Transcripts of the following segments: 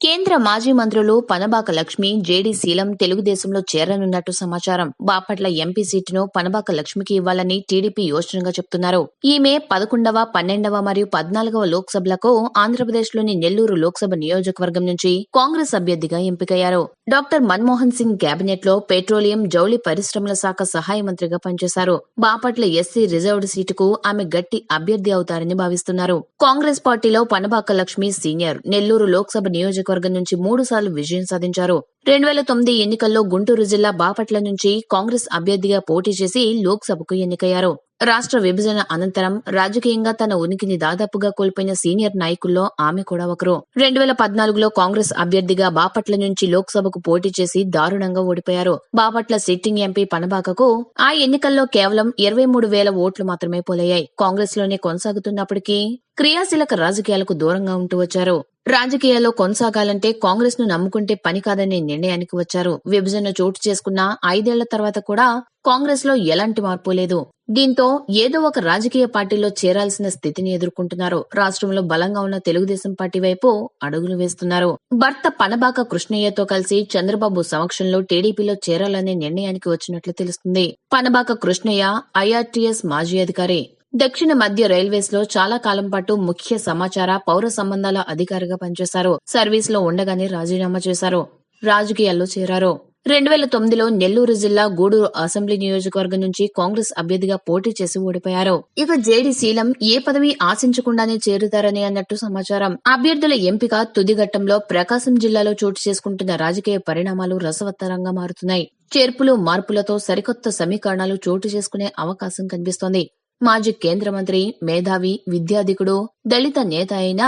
కేంద్ర మాజీ మంత్రులు పనబాక లక్ష్మి జేడీ శీలం తెలుగుదేశంలో చేరనున్నట్టు సమాచారం. బాపట్ల ఎంపీ సీటును పనబాక లక్ష్మికి ఇవ్వాలని టీడీపీ యోచనగా చెప్తున్నారు. ఈమె పదకొండవ పన్నెండవ మరియు పద్నాలుగవ లోక్సభలకు ఆంధ్రప్రదేశ్లోని నెల్లూరు లోక్సభ నియోజకవర్గం నుంచి కాంగ్రెస్ అభ్యర్థిగా ఎంపికయ్యారు. డాక్టర్ మన్మోహన్ సింగ్ కేబినెట్లో పెట్రోలియం జౌళి పరిశ్రమల శాఖ సహాయ మంత్రిగా పనిచేశారు. బాపట్ల ఎస్సీ రిజర్వ్డ్ సీటుకు ఆమె గట్టి అభ్యర్థి అవుతారని భావిస్తున్నారు. కాంగ్రెస్ పార్టీలో పనబాక లక్ష్మి సీనియర్. నెల్లూరు లోక్సభ నియోజక నియోజకవర్గం నుంచి మూడు సార్లు విజయం సాధించారు. రెండు వేల తొమ్మిది ఎన్నికల్లో గుంటూరు జిల్లా బాపట్ల నుంచి కాంగ్రెస్ అభ్యర్థిగా పోటీ చేసి లోక్సభకు ఎన్నికయ్యారు. రాష్ట్ర విభజన అనంతరం రాజకీయంగా తన ఉనికిని దాదాపుగా కోల్పోయిన సీనియర్ నాయకుల్లో ఆమె కూడా ఒకరు. రెండు వేల పద్నాలుగులో కాంగ్రెస్ అభ్యర్థిగా బాపట్ల నుంచి లోక్సభకు పోటీ చేసి దారుణంగా ఓడిపోయారు. బాపట్ల సిట్టింగ్ ఎంపీ పనబాకకు ఆ ఎన్నికల్లో కేవలం ఇరవై మూడు వేల ఓట్లు మాత్రమే పోలయ్యాయి. కాంగ్రెస్లోనే కొనసాగుతున్నప్పటికీ క్రియాశీలక రాజకీయాలకు దూరంగా ఉంటూ వచ్చారు. రాజకీయాల్లో కొనసాగాలంటే కాంగ్రెస్ను నమ్ముకుంటే పని కాదనే నిర్ణయానికి వచ్చారు. విభజన చోటు చేసుకున్న ఐదేళ్ళ తర్వాత కూడా కాంగ్రెస్లో ఎలాంటి మార్పు లేదు. దీంతో ఏదో ఒక రాజకీయ పార్టీలో చేరాల్సిన స్థితిని ఎదుర్కొంటున్నారు. రాష్ట్రంలో బలంగా ఉన్న తెలుగుదేశం పార్టీ వైపు అడుగులు వేస్తున్నారు. భర్త పనబాక కృష్ణయ్యతో కలిసి చంద్రబాబు సమక్షంలో టీడీపీలో చేరాలనే నిర్ణయానికి వచ్చినట్లు తెలుస్తుంది. పనబాక కృష్ణయ్య ఐఆర్టీఎస్ మాజీ అధికారి దక్షిణ మధ్య రైల్వేస్లో చాలా కాలం పాటు ముఖ్య సమాచార పౌర సంబంధాల అధికారిగా పనిచేశారు. సర్వీస్లో ఉండగానే రాజీనామా చేశారు. రాజకీయాల్లో చేరారు. రెండు వేల తొమ్మిదిలో నెల్లూరు జిల్లా గూడూరు అసెంబ్లీ నియోజకవర్గం నుంచి కాంగ్రెస్ అభ్యర్థిగా పోటీ చేసి ఓడిపోయారు. ఇక జేడి శీలం ఏ పదవి ఆశించకుండానే చేరుతారని అన్నట్టు సమాచారం. అభ్యర్థుల ఎంపిక తుదిఘట్టంలో ప్రకాశం జిల్లాలో చోటు చేసుకుంటున్న రాజకీయ పరిణామాలు రసవత్తరంగా మారుతున్నాయి. చేర్పులు మార్పులతో సరికొత్త సమీకరణాలు చోటు చేసుకునే అవకాశం కనిపిస్తోంది. మాజీ కేంద్ర మంత్రి మేధావి విద్యాధికుడు దళిత నేత అయిన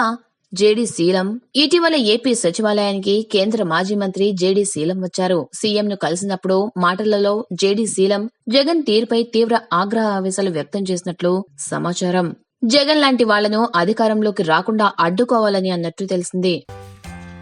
జేడీ శీలం ఇటీవల ఏపీ సచివాలయానికి కేంద్ర మాజీ మంత్రి జేడీ శీలం వచ్చారు. సీఎం ను కలిసినప్పుడు మాటలలో జేడీ శీలం జగన్ తీరుపై తీవ్ర ఆగ్రహావేశాలు వ్యక్తం చేసినట్లు సమాచారం. జగన్ లాంటి వాళ్ళను అధికారంలోకి రాకుండా అడ్డుకోవాలని అన్నట్టు తెలిసింది.